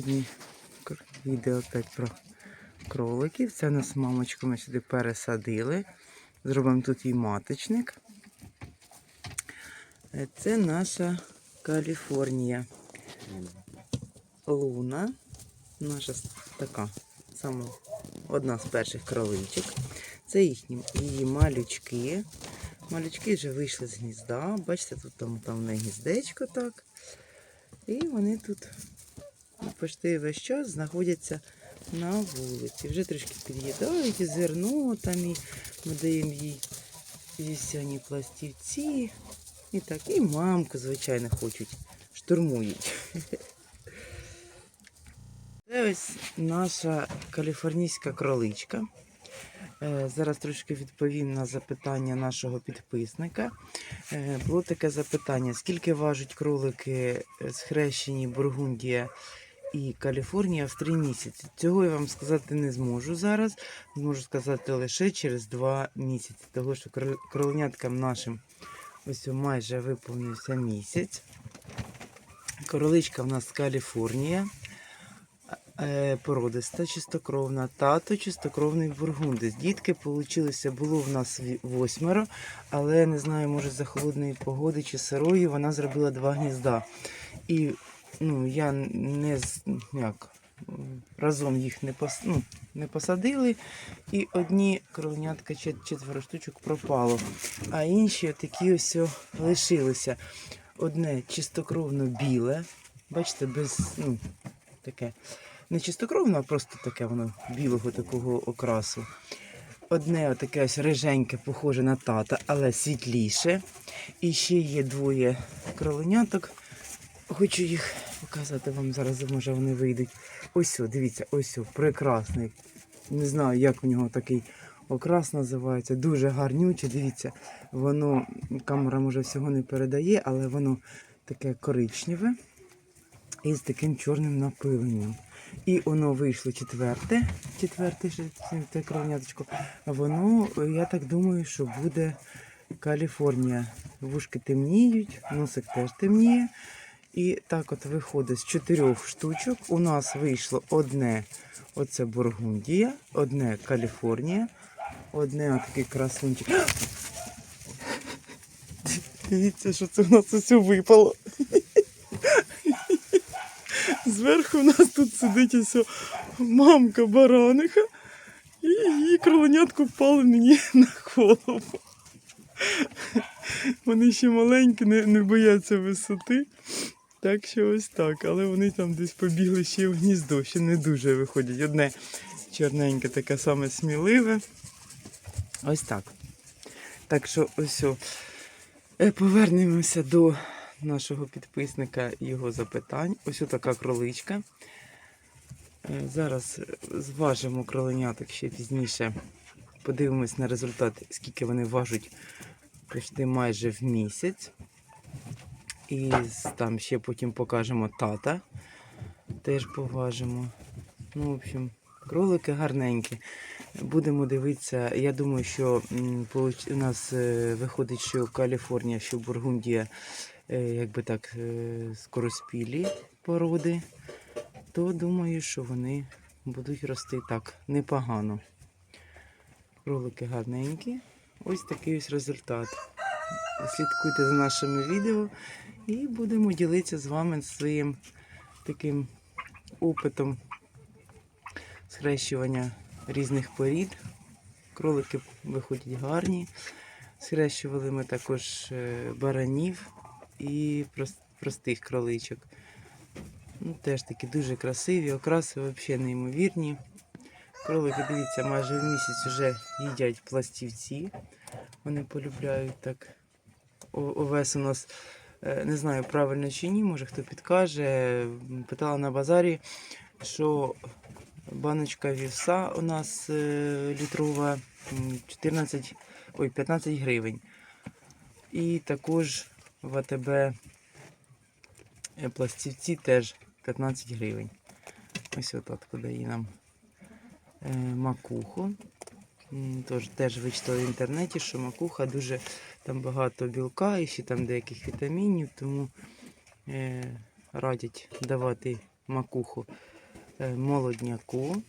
Сьогодні відео опять про кроликів. Це нас мамочку ми сюди пересадили. Зробимо тут і маточник. Е, Це наша Каліфорнія. Луна. Наша така сама одна з перших кроличок. Це їхні її малючки. Малючки вже вийшли з гнізда. Бачите, тут там, там не гніздечко так. І вони тут почти весь час знаходяться на вулиці. Вже трішки під'їдають і зерно там і ми даємо їй вівсяні пластівці. І так, і мамку, звичайно, хочуть, штурмують. Це ось наша каліфорнійська кроличка. Е, Зараз трошки відповім на запитання нашого підписника. Е, Було таке запитання: скільки важать кролики е, схрещені Бургундія і Каліфорнія в три місяці? Цього я вам сказати не зможу зараз. Зможу сказати лише через два місяці. Того що кро- нашим ось майже виповнився місяць. Короличка в нас Каліфорнія. Е, породиста, чистокровна, тато чистокровний бургундець. Дітки получилися, було в нас восьмеро, але не знаю, може за холодної погоди чи сирої вона зробила два гнізда. І ну, я не як, разом їх не, пос, ну, не посадили, і одні кроленятка чет- четверо штучок пропало, а інші такі ось лишилися. Одне чистокровно біле, бачите, без ну, таке не чистокровно, а просто таке воно білого такого окрасу. Одне таке ось риженьке, похоже на тата, але світліше. І ще є двоє кроленяток. Хочу їх показати вам зараз, може вони вийдуть. Ось, о, дивіться, ось о, прекрасний. Не знаю, як у нього такий окрас називається. Дуже гарнюче. Дивіться, воно камера може всього не передає, але воно таке коричневе і з таким чорним напиленням. І воно вийшло четверте, четверте це кровняточко. Воно, я так думаю, що буде Каліфорнія. Вушки темніють, носик теж темніє. І так от виходить з чотирьох штучок. У нас вийшло одне оце Бургундія, одне Каліфорнія, одне отакий красунчик. Дивіться, що це у нас усе випало. Зверху у нас тут сидить ось мамка бараниха, і її кроленятку впали мені на голову. Вони ще маленькі, не, не бояться висоти. Так що ось так. Але вони там десь побігли ще в гніздо, ще не дуже виходять. Одне чорненьке, таке саме сміливе. Ось так. Так що ось. Е, Повернемося до нашого підписника його запитань. Ось така кроличка. Е, Зараз зважимо кроленяток ще пізніше. Подивимось на результат, скільки вони важать почти майже в місяць. І там ще потім покажемо тата. Теж поважимо. Ну, в общем, кролики гарненькі. Будемо дивитися. Я думаю, що у нас е, виходить, що Каліфорнія, що Бургундія, е, якби так, е, скороспілі породи, то думаю, що вони будуть рости так непогано. Кролики гарненькі. Ось такий ось результат. Слідкуйте за нашими відео і будемо ділитися з вами своїм таким опитом схрещування різних порід. Кролики виходять гарні. Схрещували ми також е, баранів і простих кроличок. Ну, теж такі дуже красиві, окраси взагалі неймовірні. Кролики, дивіться, майже в місяць вже їдять пластівці. Вони полюбляють так. Овес у нас не знаю правильно чи ні, може хто підкаже. Питала на базарі, що баночка вівса у нас е, літрова 14, ой, 15 гривень. І також в АТБ е, пластівці теж 15 гривень. Ось отак подає нам е, макуху. Тож теж вичитала в інтернеті, що макуха дуже там багато білка і ще там деяких вітамінів, тому е, радять давати макуху е, молодняку,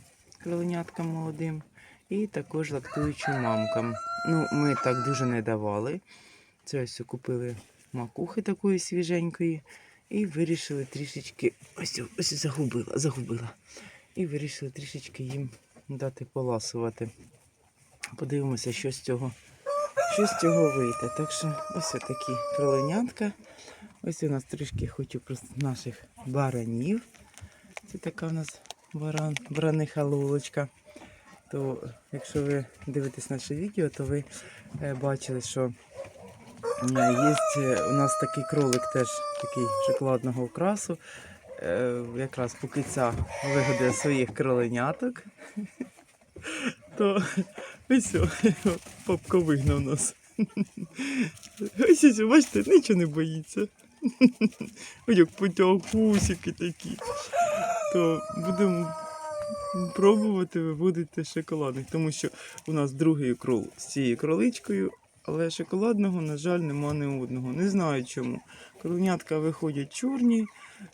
кроленяткам молодим, і також лактуючим мамкам. Ну, ми так дуже не давали. Це ось купили макухи такої свіженької. І вирішили трішечки. Ось, ось загубила, загубила. І вирішили трішечки їм дати поласувати. Подивимося, що з цього, що з цього вийде. Так що ось такі кроленятка. Ось у нас трішки хочу наших баранів. Це така у нас баран, бараниха лолочка. То якщо ви дивитесь наше відео, то ви е, бачили, що Є у нас такий кролик теж такий шоколадного окрасу. Е, Якраз поки ця вигодує своїх кроленяток, то ось папка вигнав нас. Ось ось, бачите, нічого не боїться. Ось як потягусики такі. То будемо пробувати виводити шоколадних, тому що у нас другий крол з цією кроличкою, але шоколадного, на жаль, нема ні одного. Не знаю чому. Кроленятка виходять чорні,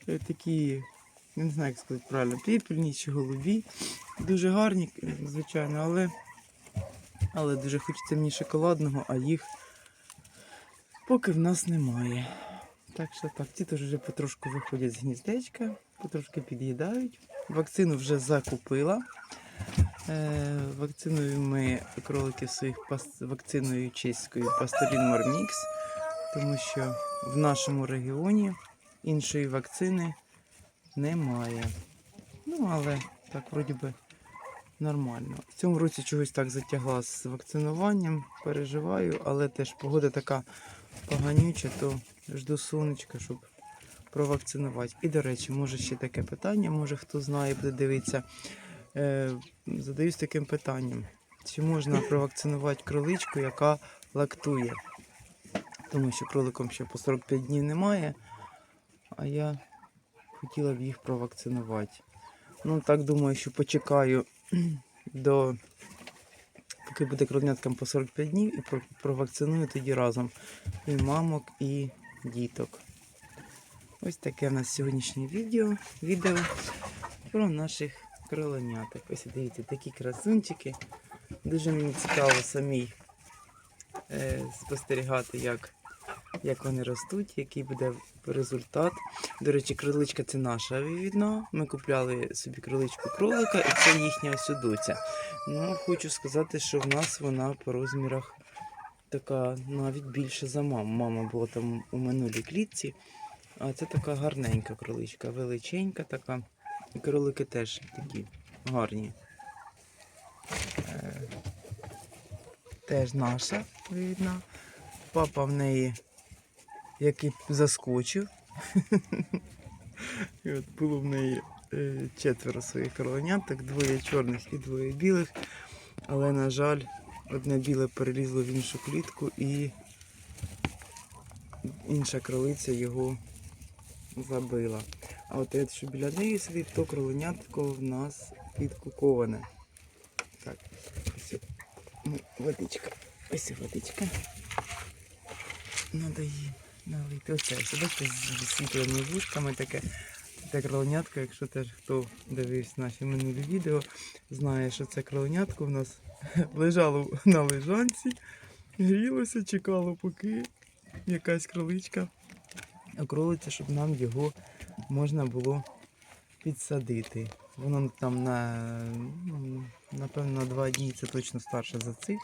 е, такі, не знаю, як сказати правильно, пепельні чи голубі. Дуже гарні, звичайно, але, але дуже хочеться мені шоколадного, а їх поки в нас немає. Так що так, ті теж вже потрошку виходять з гніздечка, потрошки під'їдають. Вакцину вже закупила. Е, Вакцинуємо ми кроликів своїх вакциною чеською Пасторін Мормікс, тому що в нашому регіоні іншої вакцини немає. Ну, але так, вроді би, нормально. В цьому році чогось так затягла з вакцинуванням, переживаю, але теж погода така поганюча, то жду сонечка, щоб провакцинувати. І, до речі, може ще таке питання, може хто знає, буде дивитися. Е, задаюсь таким питанням: чи можна провакцинувати кроличку, яка лактує? Тому що кроликом ще по 45 днів немає, а я хотіла б їх провакцинувати. Ну, так думаю, що почекаю до поки буде кроленяткам по 45 днів і про- провакциную тоді разом і мамок, і діток. Ось таке в нас сьогоднішнє відео, відео про наших кроленяток. Ось дивіться, такі красунчики. Дуже мені цікаво самій е, спостерігати, як, як вони ростуть, який буде результат. До речі, кроличка це наша вивідна. Ми купляли собі кроличку кролика, і це їхня ось. Ну, хочу сказати, що в нас вона по розмірах така навіть більше за маму. Мама була там у минулій клітці. А це така гарненька кроличка, величенька така. І кролики теж такі гарні. Е, теж наша видна. Папа в неї який заскочив. І от було в неї е, четверо своїх кроленяток, двоє чорних і двоє білих. Але, на жаль, одне біле перелізло в іншу клітку і інша кролиця його забила. А от те, що біля неї сидить, то кроленятко в нас підкуковане. Так, ось водичка. Ось водичка. Надо налити. Оце, бачите, з світлими вушками таке. Це кроленятко, якщо теж хто дивився наші минулі відео, знає, що це кроленятко в нас лежало на лежанці, грілося, чекало, поки якась кроличка окролиться, щоб нам його можна було підсадити. Воно там на, ну, напевно, на два дні це точно старше за цих.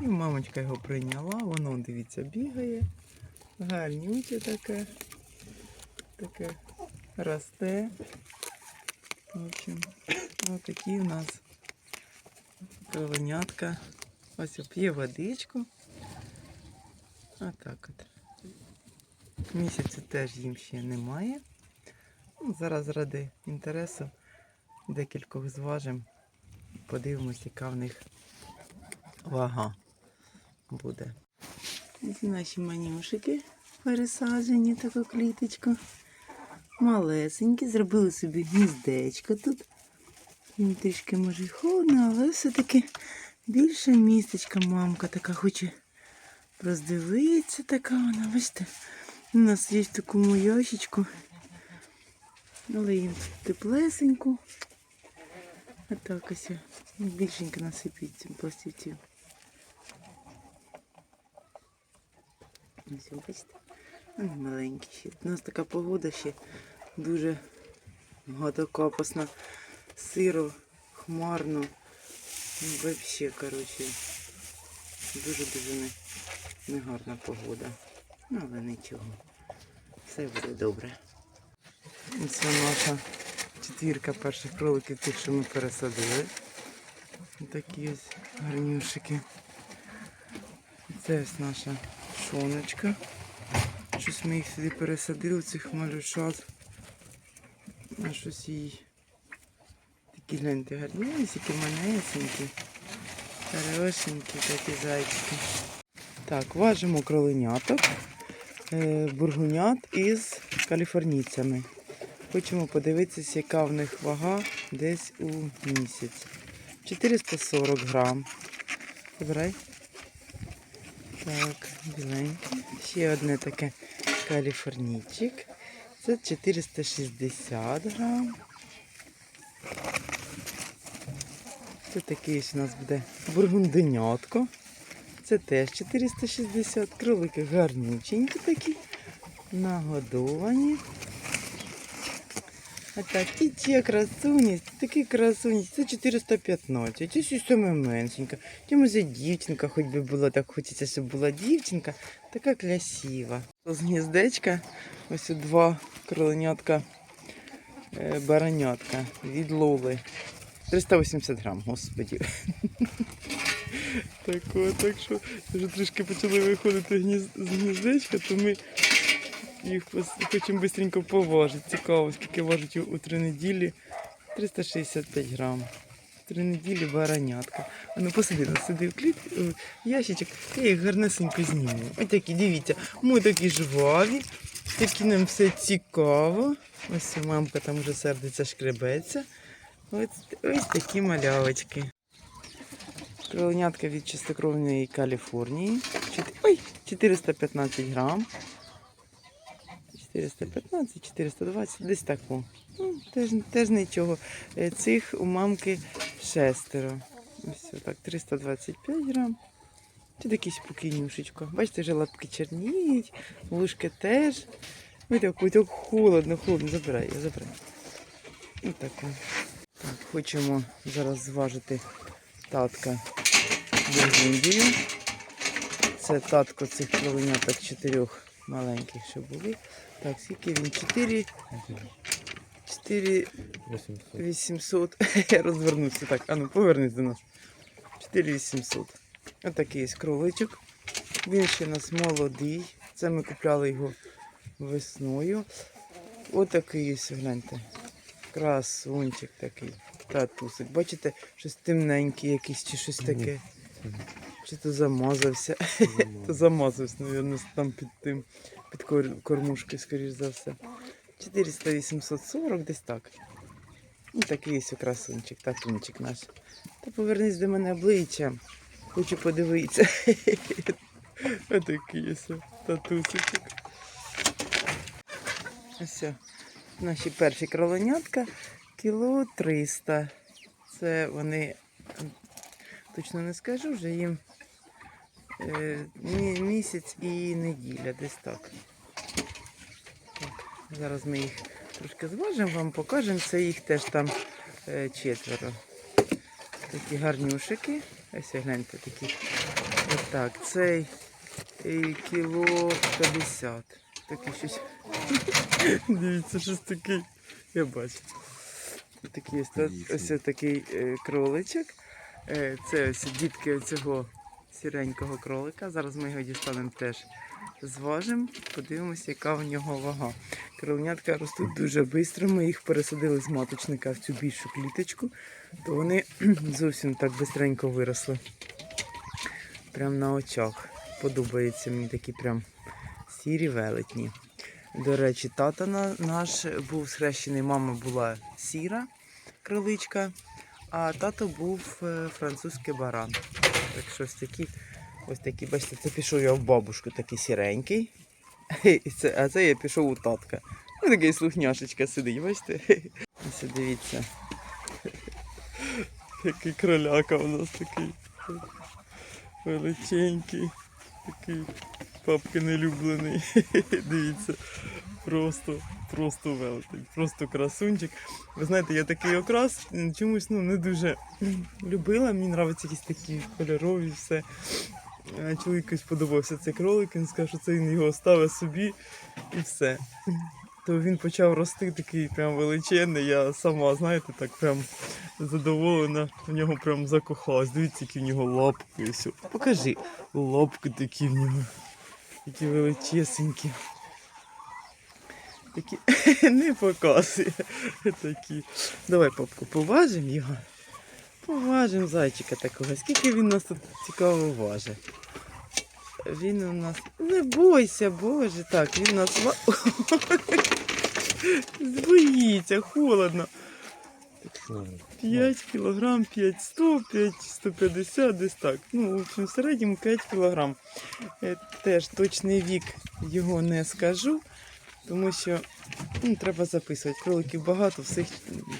І мамочка його прийняла, воно, дивіться, бігає. Гарнюче таке. Таке росте. В общем, ось такі у нас кроленятка. Ось п'є водичку. Отак от. Місяцю теж їм ще немає. Ну, зараз ради інтересу декількох зважимо. Подивимось, яка в них вага буде. Ось наші манюшики пересаджені таку кліточку. Малесенькі, зробили собі гніздечко тут. Їм трішки може й холодно, але все-таки більше містечка мамка така хоче роздивитися така вона, бачите. У нас є в такому ящичку. Але їм тут теплесенько. А так ось більшенько насипіть пластівців. Ось, бачите? Вони маленькі ще. У нас така погода ще дуже гадокапосна, сиро, хмарно. Ну, Вообще, коротше, дуже-дуже не, негарна погода. Ну, але нічого. Все буде добре. Це наша четвірка перших кроликів, тих, що ми пересадили. Такі ось гарнюшики. Це ось наша шоночка. Щось ми їх сюди пересадили, цих малюшат. А щось їй такі гляньте гарнюсики, манесенькі, хорошенькі такі зайчики. Так, важимо кроленяток, е, бургунят із каліфорнійцями. Хочемо подивитися, яка в них вага десь у місяць. 440 грам. Забирай. Так, біленьке. Ще одне таке каліфорнійчик. Це 460 грам. Це такий у нас буде бургунденятко. Це теж 460 кролики гарніченькі такі, нагодовані. А так, і ті красуні, такі красуні, це 415, це ще саме меншенька. Ті може дівчинка, хоч би була, так хочеться, щоб була дівчинка, така красива. З гніздечка ось два кроленятка е, баранятка від Лоли. 380 грам, господі. Так, так що вже трішки почали виходити з гніздечка, то ми їх хочемо швидко поважити. Цікаво, скільки важить у, три неділі. 365 грам. Три неділі баранятка. А ну посиди, сиди в кліт, ящичок, я їх гарнесенько зніму. Ось такі, дивіться, ми такі жваві, такі нам все цікаво. Ось мамка там вже сердиться, шкребеться. Ось, ось такі малявочки. Кроленятка від чистокровної Каліфорнії. Ой, 415 грам. 415, 420, десь так. Ну, теж, теж нічого. Е, Цих у мамки шестеро. Ось так, 325 грам. Це такий спокійнюшечко. Бачите, вже лапки черніють, вушки теж. Ой, так холодно, холодно. Забирай, забирай. Ось так. Хочемо зараз зважити татка бургундію. Це татко цих кровеняток чотирьох маленьких, що були. Так, скільки він? 4, 4 800. Я розвернувся так. А ну повернись до нас. 4800. Отакий ось кроличок. Він ще у нас молодий. Це ми купляли його весною. Отакий ось, гляньте. Красунчик такий. Татусик. Бачите, щось темненький якийсь чи щось таке. Чи то замазався. То замазався, мабуть, там під тим, під кор- кормушки, скоріш за все. 400-840, десь так. Ну, такий ось красунчик, татунчик наш. Та повернись до мене обличчям. Хочу подивитися. Отакий ось татусичок. Ось наші перші кроленятка. Кіло 300. Це вони, точно не скажу, вже їм місяць і неділя, десь так. так. Зараз ми їх трошки зважимо, вам покажемо. Це їх теж там е, четверо. Такі гарнюшики. Ось гляньте такі. Отак, цей е, кіло 50. Такий щось. Дивіться, щось такий. Я бачу. Такий ось, ось такий е, кроличок. Е, це ось дітки цього сіренького кролика. Зараз ми його дістанемо теж зважимо, подивимося, яка в нього вага. Кроленятка ростуть дуже швидко. Ми їх пересадили з маточника в цю більшу кліточку, то вони зовсім так швидко виросли. Прям на очах. Подобається мені такі прям сірі велетні. До речі, тата наш був схрещений, мама була сіра кроличка, а тато був е, французький баран. Так що ось такі, ось такі, бачите, це пішов я в бабушку такий сіренький. Це, а це я пішов у татка. Ось такий слухняшечка сидить, бачите? Ось дивіться. Який кроляка у нас такий. Величенький. Такий папки нелюблений. Дивіться. Просто, просто велетень, просто красунчик. Ви знаєте, я такий окрас чомусь ну, не дуже любила. Мені подобаються якісь такі кольорові все. Чоловіку сподобався цей кролик, він сказав, що це він його ставить собі і все. То він почав рости такий прям величезний. Я сама, знаєте, так прям задоволена в нього прям закохалась. Дивіться, які в нього лапки. Ось. Покажи. Лапки такі в нього. Такі величесенькі. Такі не показує. Такі. Давай, папку, поважимо його. Поважимо зайчика такого. Скільки він нас тут цікаво важить. Він у нас. Не бойся, боже, так, він у нас Збоїться, холодно. 5 кілограм, 5 100, 5 150, десь так. Ну, в общем, в середньому 5 кілограм. Е, Теж точний вік його не скажу, тому що ну, треба записувати. Кроликів багато, всіх,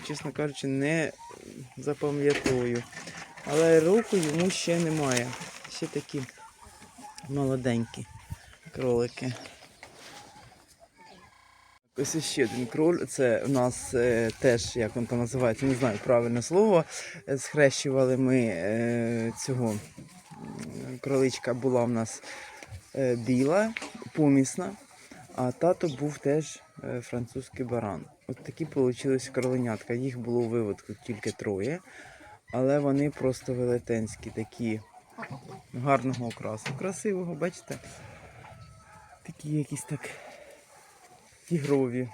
чесно кажучи, не запам'ятовую. Але року йому ще немає. Ще такі молоденькі кролики. Ось ще один кроль. Це в нас е, теж, як він там називається, не знаю правильне слово. Е, Схрещували ми е, цього кроличка була в нас е, біла, помісна, а тато був теж е, французький баран. От такі вийшли кроленятка. Їх було у виводку тільки троє, але вони просто велетенські, такі гарного окрасу. Красивого, бачите? Такі якісь так тігрові.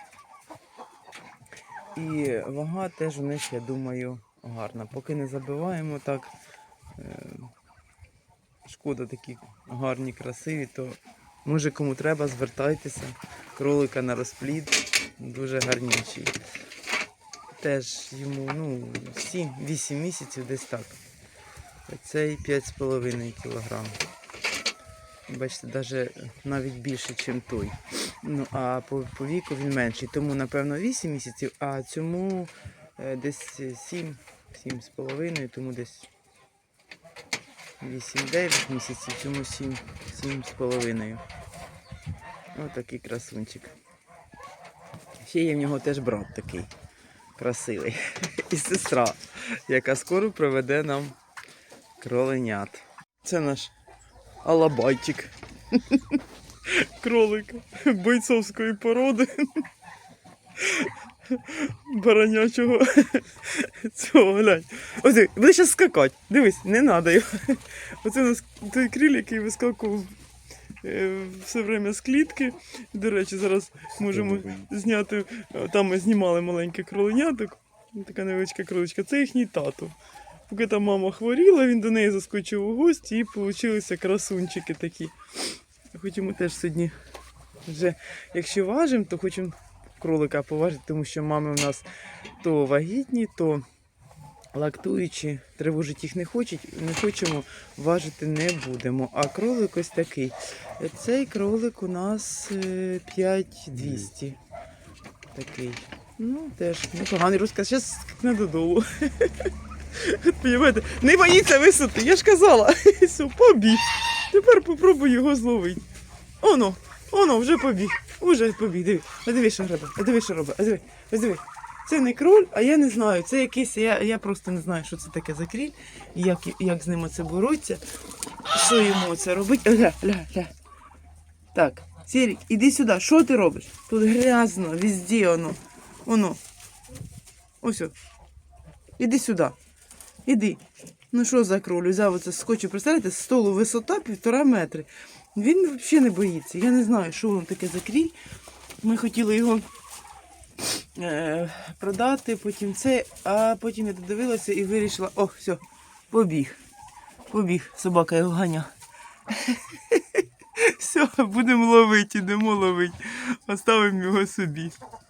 І вага теж у них, я думаю, гарна. Поки не забиваємо так. Е, шкода такі гарні, красиві, то може кому треба, звертайтеся. Кролика на розплід. Дуже гарніший. Теж йому ну, 7-8 місяців десь так. Цей 5,5 кг. Бачите, навіть навіть більше, ніж той. Ну, а по, по віку він менший. Тому, напевно, 8 місяців, а цьому е, десь 7, 7,5, тому десь 8-9 місяців, цьому 7, 7,5. Ось такий красунчик. Ще є в нього теж брат такий красивий. І сестра, яка скоро приведе нам кроленят. Це наш алабайчик. Кролик бойцовської породи. Баранячого цього глянь. Диви, буде зараз скакати. Дивись, не треба його. Оце у нас той кріль, який вискакував е, все время з клітки. До речі, зараз можемо зняти. е, Там ми знімали маленьке кроленяток. Така невеличка кроличка. Це їхній тато. Поки там мама хворіла, він до неї заскочив у гості і получилися красунчики такі. Хочемо теж сьогодні вже, якщо важимо, то хочемо кролика поважити, тому що мами у нас то вагітні, то лактуючі, тривожити їх не хочуть, не хочемо, важити не будемо. А кролик ось такий. Цей кролик у нас е, 5200. Такий. Ну, теж непоганий розказ. Зараз скакне додолу. Не боїться висоти, я ж казала. Побіг. Тепер попробуй його зловити. Оно, оно, вже побіг. Уже побіг. Диви. А диви, що робить. А диви, що робить. А диви, ось диви. Це не кроль, а я не знаю. Це якийсь, я, я просто не знаю, що це таке за кріль, як, як з ним це боротися. Що йому це робить? Гля, гля, гля. Так, Сірік, іди сюди. Що ти робиш? Тут грязно, везде воно. Воно. Ось. о. Іди сюди. Іди. Ну що за кроль? Взяв оце скотчу, представляєте, столу висота півтора метри. Він взагалі не боїться. Я не знаю, що воно таке за кріль. Ми хотіли його е, продати, потім це, а потім я додивилася і вирішила, о, все, побіг. Побіг, собака його ганя. Все, будемо ловити, йдемо ловити. Оставимо його собі.